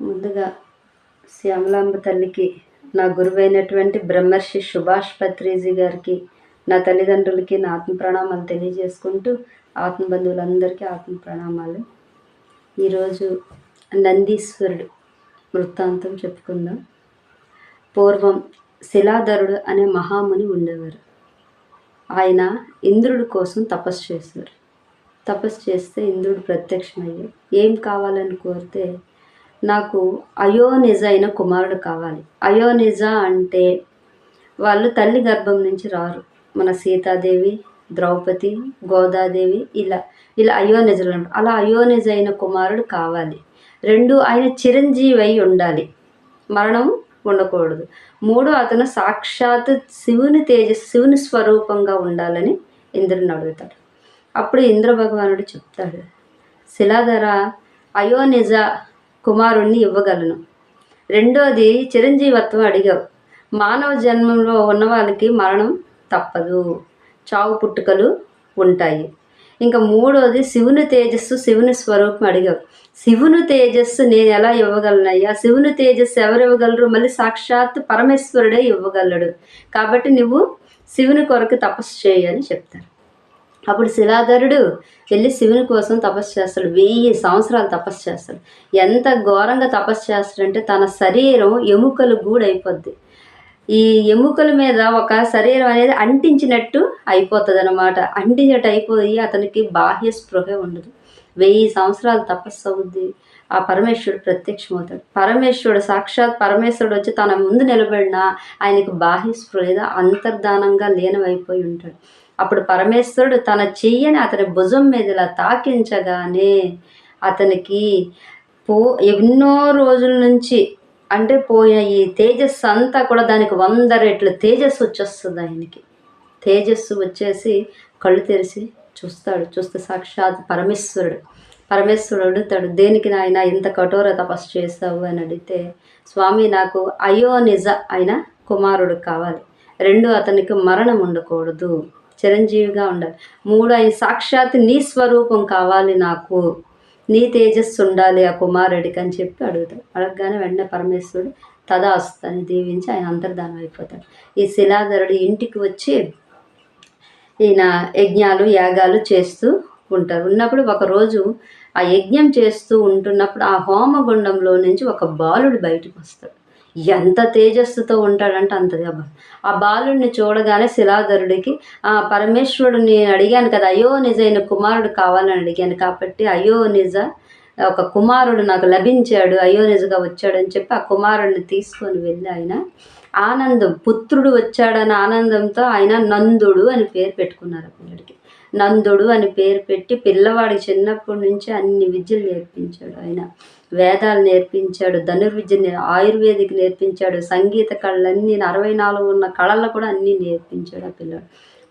ముందుగా శ్యామలాంబ తల్లికి నా గురువైనటువంటి బ్రహ్మర్షి సుభాష్ పత్రిజీ గారికి నా తల్లిదండ్రులకి నా ఆత్మ ప్రణామాలు తెలియజేసుకుంటూ ఆత్మ బంధువులందరికీ ఆత్మ ప్రణామాలు ఈరోజు నందీశ్వరుడు వృత్తాంతం చెప్పుకుందాం. పూర్వం శిలాధరుడు అనే మహాముని ఉండేవారు. ఆయన ఇంద్రుడి కోసం తపస్సు చేశారు తపస్సు చేస్తే ఇంద్రుడు ప్రత్యక్షమయ్యాడు. ఏం కావాలని కోరితే నాకు అయోనిజ అయిన కుమారుడు కావాలి. అయోనిజ అంటే వాళ్ళు తల్లి గర్భం నుంచి రారు. మన సీతాదేవి ద్రౌపది గోదాదేవి ఇలా ఇలా అయోనిజలు అలా అయోనిజ అయిన కుమారుడు కావాలి. రెండు ఆయన చిరంజీవి అయి ఉండాలి. మరణం ఉండకూడదు. మూడు అతను సాక్షాత్ శివుని తేజస్సు శివుని స్వరూపంగా ఉండాలని ఇంద్రుని అడుగుతాడు. అప్పుడు ఇంద్ర భగవానుడు చెప్తాడు శిలాధర అయోనిజ కుమారుణ్ణి ఇవ్వగలను. రెండోది చిరంజీవత్వం అడిగావు. మానవ జన్మంలో ఉన్న వాళ్ళకి మరణం తప్పదు. చావు పుట్టుకలు ఉంటాయి. ఇంకా మూడోది శివుని తేజస్సు శివుని స్వరూపం అడిగావు. శివుని తేజస్సు నేను ఎలా ఇవ్వగలనయ్యా? శివుని తేజస్సు ఎవరు ఇవ్వగలరు మళ్ళీ సాక్షాత్ పరమేశ్వరుడే ఇవ్వగలడు. కాబట్టి నువ్వు శివుని కొరకు తపస్సు చేయని చెప్తారు. అప్పుడు శిలాధరుడు వెళ్ళి శివుని కోసం తపస్సు చేస్తాడు. వెయ్యి సంవత్సరాలు తపస్సు చేస్తాడు. ఎంత ఘోరంగా తపస్సు చేస్తాడంటే తన శరీరం ఎముకలు గూడైపోద్ది. ఈ ఎముకల మీద ఒక శరీరం అనేది అంటించినట్టు అయిపోతుంది అనమాట అంటించినట్టు అయిపోయి అతనికి బాహ్య స్పృహ ఉండదు. వెయ్యి సంవత్సరాలు తపస్సు అవుద్ది. ఆ పరమేశ్వరుడు ప్రత్యక్షమవుతాడు. పరమేశ్వరుడు సాక్షాత్ పరమేశ్వరుడు వచ్చి తన ముందు నిలబడినా ఆయనకు బాహ్య స్పృహ అంతర్ధానంగా లీనమైపోయి ఉంటాడు. అప్పుడు పరమేశ్వరుడు తన చెయ్యని అతని భుజం మీద ఇలా తాకించగానే అతనికి పో ఎన్నో రోజుల నుంచి అంటే పోయిన ఈ తేజస్సు అంతా కూడా దానికి వంద రెట్లు తేజస్సు వచ్చేస్తుంది ఆయనకి. తేజస్సు వచ్చేసి కళ్ళు తెరిచి చూస్తాడు చూస్తే సాక్షాత్ పరమేశ్వరుడు. పరమేశ్వరుడు అడుగుతాడు దేనికి నాయన ఇంత కఠోర తపస్సు చేస్తావు అని అడిగితే స్వామి నాకు అయో నిజ అయిన కుమారుడు కావాలి. రెండు అతనికి మరణం ఉండకూడదు. చిరంజీవిగా ఉండాలి. మూడు ఆయన సాక్షాత్ నీ స్వరూపం కావాలి నాకు. నీ తేజస్సు ఉండాలి ఆ కుమారుడికి అని చెప్పి అడుగుతాడు. అడగగానే వెంటనే పరమేశ్వరుడు తదాస్తు అని దీవించి ఆయన అంతర్ధానం అయిపోతాడు. ఈ శిలాధరుడు ఇంటికి వచ్చి ఈయన యజ్ఞాలు యాగాలు చేస్తూ ఉంటారు. ఉన్నప్పుడు ఒకరోజు ఆ యజ్ఞం చేస్తూ ఉంటున్నప్పుడు ఆ హోమగుండంలో నుంచి ఒక బాలుడు బయటకు వస్తాడు. ఎంత తేజస్సుతో ఉంటాడంటే అంత ఆ బాలుడిని చూడగానే శిలాధరుడికి ఆ పరమేశ్వరుడిని అడిగాను కదా అయ్యో నిజైన కుమారుడు కావాలని అడిగాను కాబట్టి అయ్యో నిజ ఒక కుమారుడు నాకు లభించాడు అయ్యో నిజగా వచ్చాడని చెప్పి ఆ కుమారుడిని తీసుకొని వెళ్ళి ఆయన ఆనందం పుత్రుడు వచ్చాడని ఆనందంతో ఆయన నందుడు అని పేరు పెట్టుకున్నారు పిల్లడికి. నందుడు అని పేరు పెట్టి పిల్లవాడికి చిన్నప్పటి నుంచి అన్ని విద్యలు నేర్పించాడు ఆయన. వేదాలు నేర్పించాడు ధనుర్విద్య ఆయుర్వేదిక్ నేర్పించాడు సంగీత కళలన్నీ అరవై నాలుగు ఉన్న కళలు కూడా అన్నీ నేర్పించాడు ఆ పిల్లవాడు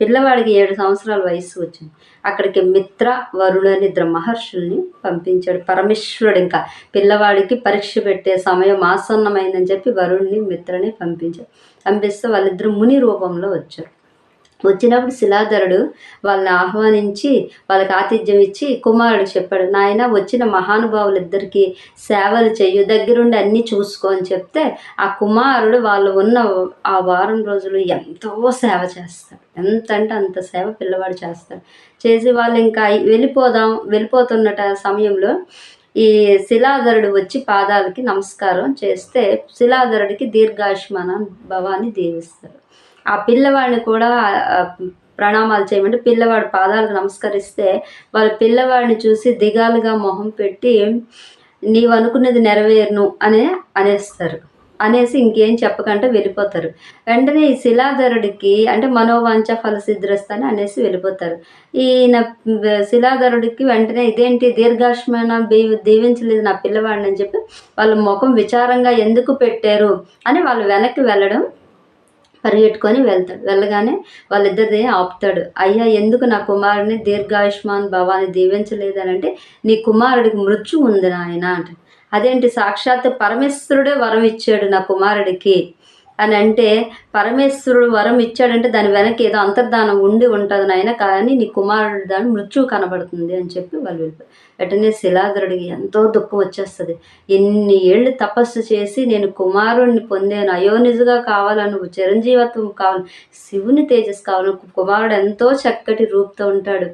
పిల్లవాడికి ఏడు సంవత్సరాల వయసు వచ్చింది. అక్కడికి మిత్ర వరుణని ఇద్దరు మహర్షుల్ని పంపించాడు. పరమేశ్వరుడు ఇంకా పిల్లవాడికి పరీక్ష పెట్టే సమయం ఆసన్నమైందని చెప్పి వరుణ్ణి మిత్రని పంపించాడు. పంపిస్తే వాళ్ళిద్దరు ముని రూపంలో వచ్చారు. వచ్చినప్పుడు శిలాధరుడు వాళ్ళని ఆహ్వానించి వాళ్ళకి ఆతిథ్యం ఇచ్చి కుమారుడు చెప్పాడు నాయన వచ్చిన మహానుభావులిద్దరికీ సేవలు చేయు దగ్గరుండి అన్నీ చూసుకో అని చెప్తే ఆ కుమారుడు వాళ్ళు ఉన్న ఆ వారం రోజులు ఎంతో సేవ చేస్తాడు. ఎంత అంటే అంత సేవ పిల్లవాడు చేస్తాడు. చేసి వాళ్ళు ఇంకా వెళ్ళిపోదాం వెళ్ళిపోతున్నట సమయంలో ఈ శిలాధరుడు వచ్చి పాదాలకి నమస్కారం చేస్తే శిలాధరుడికి దీర్ఘాయుష్మాన భవాన్ని దీవిస్తారు ఆ పిల్లవాడిని కూడా ప్రణామాలు చేయమంటే పిల్లవాడు పాదాలకు నమస్కరిస్తే వాళ్ళ పిల్లవాడిని చూసి దిగాలుగా మొహం పెట్టి నీవు అనుకున్నది నెరవేరును అనే అనేస్తారు. అనేసి ఇంకేం చెప్పకంటే వెళ్ళిపోతారు. వెంటనే ఈ శిలాధరుడికి అంటే మనోవాంఛ ఫలసిద్ధిరస్తని అనేసి వెళ్ళిపోతారు. ఈయన శిలాధరుడికి వెంటనే ఇదేంటి దీర్ఘాశ్మైన దీవించలేదు నా పిల్లవాడిని అని చెప్పి వాళ్ళ ముఖం విచారంగా ఎందుకు పెట్టారు అని వాళ్ళు వెనక్కి వెళ్ళడం పరిగెట్టుకొని వెళ్తాడు. వెళ్ళగానే వాళ్ళిద్దరిది ఆపుతాడు. అయ్యా ఎందుకు నా కుమారుని దీర్ఘాయుష్మాన్ భవాన్ని దీవించలేదని అంటే నీ కుమారుడికి మృత్యు ఉంది నాయన అంట అదేంటి సాక్షాత్ పరమేశ్వరుడే వరం ఇచ్చాడు నా కుమారుడికి. అని అంటే పరమేశ్వరుడు వరం ఇచ్చాడంటే దాని వెనక ఏదో అంతర్ధానం ఉండి ఉంటుంది నాయన కానీ నీ కుమారుడు దాని మృత్యువు కనబడుతుంది అని చెప్పి వాళ్ళు వెళ్ళిపోయారు. వెంటనే శిలాధరుడికి ఎంతో దుఃఖం వచ్చేస్తుంది. ఎన్ని ఏళ్ళు తపస్సు చేసి నేను కుమారుడిని పొందాను అయోనిజుగా కావాలను చిరంజీవత్వం కావాలి శివుని తేజస్ కావాలను కుమారుడు ఎంతో చక్కటి రూపుతో ఉంటాడు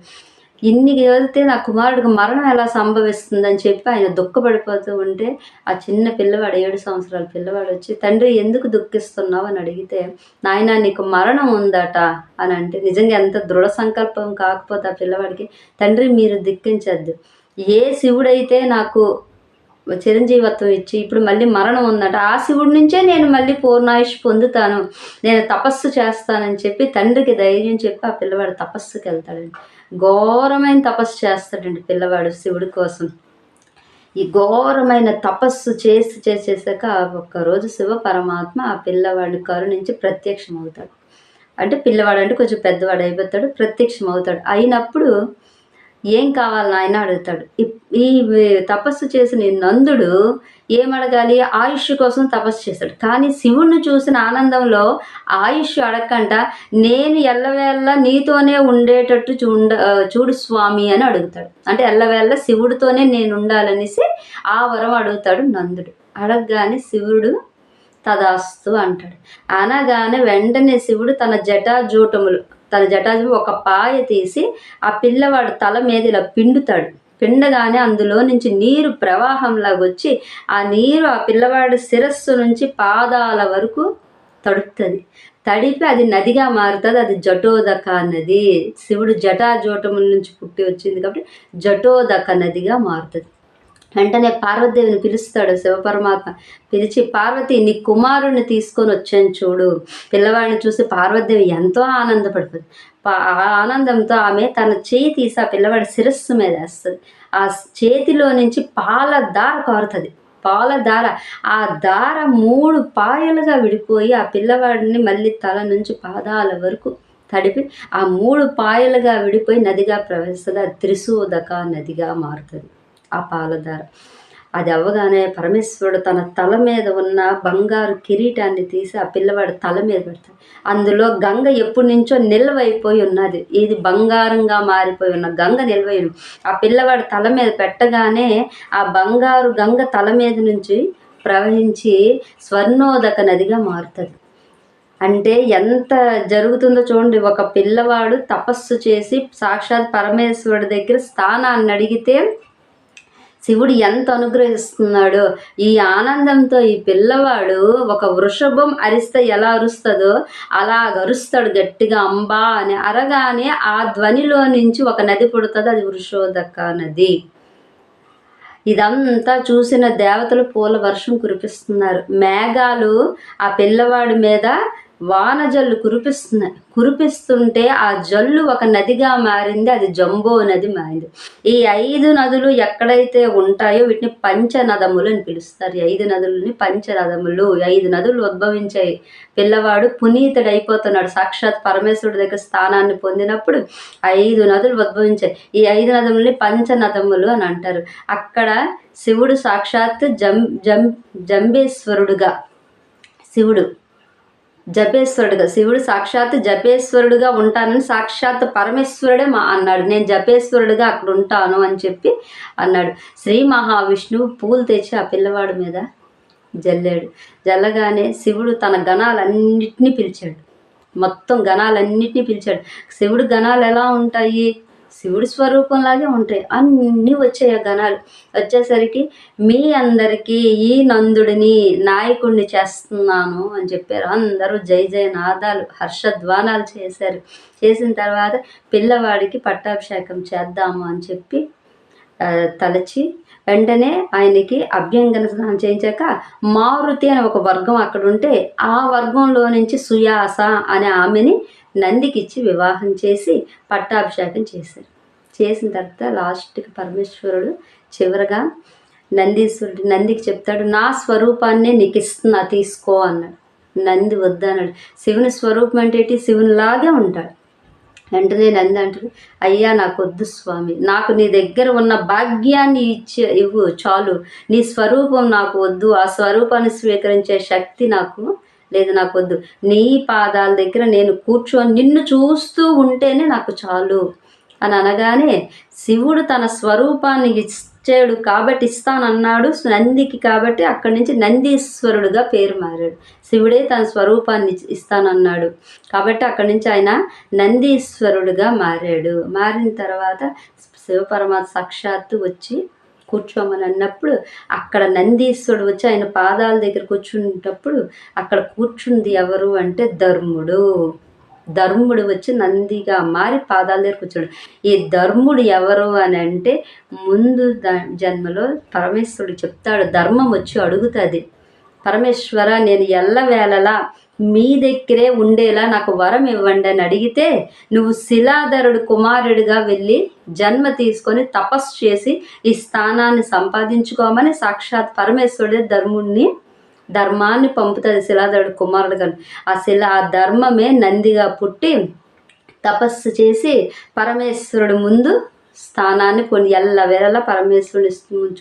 ఇన్ని వెళ్తే నా కుమారుడికి మరణం ఎలా సంభవిస్తుందని చెప్పి ఆయన దుఃఖపడిపోతూ ఉంటే ఆ చిన్న పిల్లవాడు ఏడు సంవత్సరాల పిల్లవాడు వచ్చి తండ్రి ఎందుకు దుఃఖిస్తున్నావు? అని అడిగితే నాయన నీకు మరణం ఉందట అని అంటే నిజంగా ఎంత దృఢ సంకల్పం కాకపోతే ఆ పిల్లవాడికి తండ్రి మీరు దుఃఖించద్దు ఏ శివుడైతే నాకు చిరంజీవత్వం ఇచ్చి ఇప్పుడు మళ్ళీ మరణం ఉందట ఆ శివుడి నుంచే నేను మళ్ళీ పూర్ణాయుష్ పొందుతాను. నేను తపస్సు చేస్తానని చెప్పి తండ్రికి ధైర్యం చెప్పి ఆ పిల్లవాడు తపస్సుకి వెళ్తాడండి ఘోరమైన తపస్సు చేస్తాడండి పిల్లవాడు శివుడి కోసం. ఈ ఘోరమైన తపస్సు చేసి చేసేసాక ఒక్కరోజు శివ పరమాత్మ ఆ పిల్లవాడిని కరుణించి ప్రత్యక్షం అవుతాడు అంటే పిల్లవాడు అంటే కొంచెం పెద్దవాడు అయిపోతాడు ప్రత్యక్షం అవుతాడు అయినప్పుడు ఏం కావాలి నాయన అడుగుతాడు. ఈ- ఈ తపస్సు చేసిన నందుడు ఏమడగాలి? ఆయుష్ కోసం తపస్సు చేశాడు కానీ శివుణ్ణి చూసిన ఆనందంలో ఆయుష్ అడగకంట నేను ఎల్లవేళ్ళ నీతోనే ఉండేటట్టు చూడ చూడు స్వామి అని అడుగుతాడు. అంటే ఎల్లవేళ్ళ శివుడితోనే నేను ఉండాలనేసి ఆ వరం అడుగుతాడు నందుడు. అడగగానే శివుడు తదాస్తు అంటాడు. అనగానే వెంటనే శివుడు తన జటాజూటములు తన జటాజు ఒక పాయ తీసి ఆ పిల్లవాడు తల మీద ఇలా పిండుతాడు. పిండగానే అందులో నుంచి నీరు ప్రవాహంలాగా వచ్చి ఆ నీరు ఆ పిల్లవాడి శిరస్సు నుంచి పాదాల వరకు తడుపుతుంది. తడిపి అది నదిగా మారుతుంది. అది జటోదక నది. శివుడు జటాజోటము నుంచి పుట్టి వచ్చింది కాబట్టి జటోదక నదిగా మారుతుంది. వెంటనే పార్వతీదేవిని పిలుస్తాడు శివపరమాత్మ. పిలిచి పార్వతి నీ కుమారుణ్ణి తీసుకొని వచ్చాను చూడు. పిల్లవాడిని చూసి పార్వతీదేవి ఎంతో ఆనందపడుతుంది. పా- ఆ ఆనందంతో ఆమె తన చేయి తీసి ఆ పిల్లవాడి శిరస్సు మీద వేస్తుంది. ఆ చేతిలో నుంచి పాల దార కారుతుంది. పాల దార ఆ దార మూడు పాయలుగా విడిపోయి ఆ పిల్లవాడిని మళ్ళీ తల నుంచి పాదాల వరకు తడిపి ఆ మూడు పాయలుగా విడిపోయి నదిగా ప్రవేశిస్తుంది అది త్రిశూదక నదిగా మారుతుంది. ఆ పాలధార. అది అవ్వగానే పరమేశ్వరుడు తన తల మీద ఉన్న బంగారు కిరీటాన్ని తీసి ఆ పిల్లవాడి తల మీద పెడతాడు. అందులో గంగ ఎప్పటి నుంచో నిల్వైపోయి ఉన్నది. ఇది బంగారంగా మారిపోయి ఉన్న గంగ నిల్వై ఆ పిల్లవాడి తల మీద పెట్టగానే ఆ బంగారు గంగ తల మీద నుంచి ప్రవహించి స్వర్ణోదక నదిగా మారుతుంది. అంటే ఎంత జరుగుతుందో చూడండి. ఒక పిల్లవాడు తపస్సు చేసి సాక్షాత్ పరమేశ్వరుడి దగ్గర స్థానాన్ని అడిగితే శివుడు ఎంత అనుగ్రహిస్తున్నాడో ఈ ఆనందంతో ఈ పిల్లవాడు ఒక వృషభం అరిస్తే ఎలా అరుస్తుందో అలా అరుస్తాడు గట్టిగా అంబా అని. అరగానే ఆ ధ్వనిలో నుంచి ఒక నది పుడుతుంది అది వృషోదక నది. ఇదంతా చూసిన దేవతలు పూల వర్షం కురిపిస్తున్నారు. మేఘాలు ఆ పిల్లవాడి మీద వాన జల్లు కురిపిస్తున్నాయి కురిపిస్తుంటే ఆ జల్లు ఒక నదిగా మారింది అది జంబో నది మారింది. ఈ ఐదు నదులు ఎక్కడైతే ఉంటాయో వీటిని పంచనదములు అని పిలుస్తారు. ఈ ఐదు నదులని పంచనదములు. ఐదు నదులు ఉద్భవించాయి పిల్లవాడు పునీతుడు అయిపోతున్నాడు సాక్షాత్ పరమేశ్వరుడి దగ్గర స్థానాన్ని పొందినప్పుడు ఐదు నదులు ఉద్భవించాయి. ఈ ఐదు నదములని పంచనదములు అని అంటారు. అక్కడ శివుడు సాక్షాత్ జం జం జంబేశ్వరుడుగా శివుడు జపేశ్వరుడుగా. శివుడు సాక్షాత్ జపేశ్వరుడుగా ఉంటానని సాక్షాత్ పరమేశ్వరుడే మా అన్నాడు. నేను జపేశ్వరుడుగా అక్కడ ఉంటాను అని చెప్పి అన్నాడు. శ్రీ మహావిష్ణువు పూలు తెచ్చి ఆ పిల్లవాడి మీద జల్లాడు. జల్లగానే శివుడు తన గణాలన్నిటినీ పిలిచాడు. మొత్తం గణాలన్నిటినీ పిలిచాడు. శివుడు గణాలు ఎలా ఉంటాయి? శివుడి స్వరూపంలాగే ఉంటాయి. అన్నీ వచ్చాయి ఆ గణాలు. వచ్చేసరికి మీ అందరికీ ఈ నందుడిని నాయకుడిని చేస్తున్నాను అని చెప్పారు. అందరూ జై జయ నాదాలు హర్షధ్వానాలు చేశారు. చేసిన తర్వాత పిల్లవాడికి పట్టాభిషేకం చేద్దాము అని చెప్పి తలచి వెంటనే ఆయనకి అభ్యంగన స్నానం చేయించాక మారుతి అనే ఒక వర్గం అక్కడ ఉంటే ఆ వర్గంలో నుంచి సుయాస అనే ఆమెని నందికిచ్చి వివాహం చేసి పట్టాభిషేకం చేశారు. చేసిన తర్వాత లాస్ట్కి పరమేశ్వరుడు చివరగా నందీశ్వరుడు నందికి చెప్తాడు నా స్వరూపాన్నే నీకు ఇస్తున్నా తీసుకో అన్నాడు. నంది వద్దన్నాడు శివుని స్వరూపం అంటే ఏంటి? శివునిలాగే ఉంటాడు. వెంటనే నంది అంటాడు అయ్యా నాకు వద్దు స్వామి. నాకు నీ దగ్గర ఉన్న భాగ్యాన్ని ఇచ్చే ఇవ్వు చాలు. నీ స్వరూపం నాకు వద్దు. ఆ స్వరూపాన్ని స్వీకరించే శక్తి నాకు లేదు నాకు వద్దు. నీ పాదాల దగ్గర నేను కూర్చొని నిన్ను చూస్తూ ఉంటేనే నాకు చాలు. అని అనగానే శివుడు తన స్వరూపాన్ని ఇచ్చాడు కాబట్టి ఇస్తానన్నాడు. నందికి కాబట్టి అక్కడి నుంచి నందీశ్వరుడుగా పేరు మారాడు. శివుడే తన స్వరూపాన్ని ఇస్తానన్నాడు. కాబట్టి అక్కడి నుంచి ఆయన నందీశ్వరుడుగా మారాడు. మారిన తర్వాత శివపరమాత్మ సాక్షాత్తు వచ్చి కూర్చోమని అన్నప్పుడు అక్కడ నందీశ్వరుడు వచ్చి ఆయన పాదాల దగ్గర కూర్చున్నప్పుడు అక్కడ కూర్చుంది ఎవరు అంటే ధర్ముడు. ధర్ముడు వచ్చి నందిగా మారి పాదాల దగ్గర కూర్చోడు ఈ ధర్ముడు ఎవరు అని అంటే ముందు జన్మలో పరమేశ్వరుడు చెప్తాడు ధర్మం వచ్చి అడుగుతుంది. పరమేశ్వర నేను ఎల్లవేళలా మీ దగ్గరే ఉండేలా నాకు వరం ఇవ్వండి అని అడిగితే నువ్వు శిలాధరుడు కుమారుడిగా వెళ్ళి జన్మ తీసుకొని తపస్సు చేసి ఈ స్థానాన్ని సంపాదించుకోమని సాక్షాత్ పరమేశ్వరుడే ధర్ముడిని ధర్మాన్ని పంపుతుంది శిలాధరుడు కుమారుడుగా ఆ శిల ఆ ధర్మమే నందిగా పుట్టి తపస్సు చేసి పరమేశ్వరుడు ముందు స్థానాన్ని పొంది ఎల్లవేళ పరమేశ్వరుని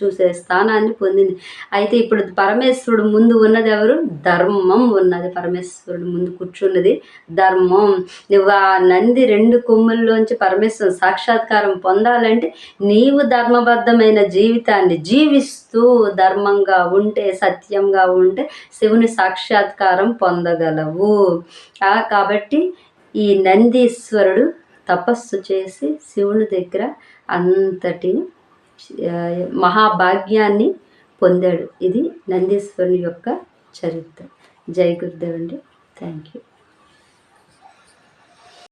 చూసే స్థానాన్ని పొందింది. అయితే ఇప్పుడు పరమేశ్వరుడు ముందు ఉన్నది ఎవరు? ధర్మం ఉన్నది. పరమేశ్వరుడు ముందు కూర్చున్నది ధర్మం. నువ్వు ఆ నంది రెండు కొమ్ముల్లోంచి పరమేశ్వరుడు సాక్షాత్కారం పొందాలంటే నీవు ధర్మబద్ధమైన జీవితాన్ని జీవిస్తూ ధర్మంగా ఉంటే సత్యంగా ఉంటే శివుని సాక్షాత్కారం పొందగలవు. కాబట్టి ఈ నందీశ్వరుడు తపస్సు చేసి శివుని దగ్గర అంతటి మహాభాగ్యాన్ని పొందాడు. ఇది నందీశ్వరుని యొక్క చరిత్ర. జై గురుదేవ్ అండి. Thank you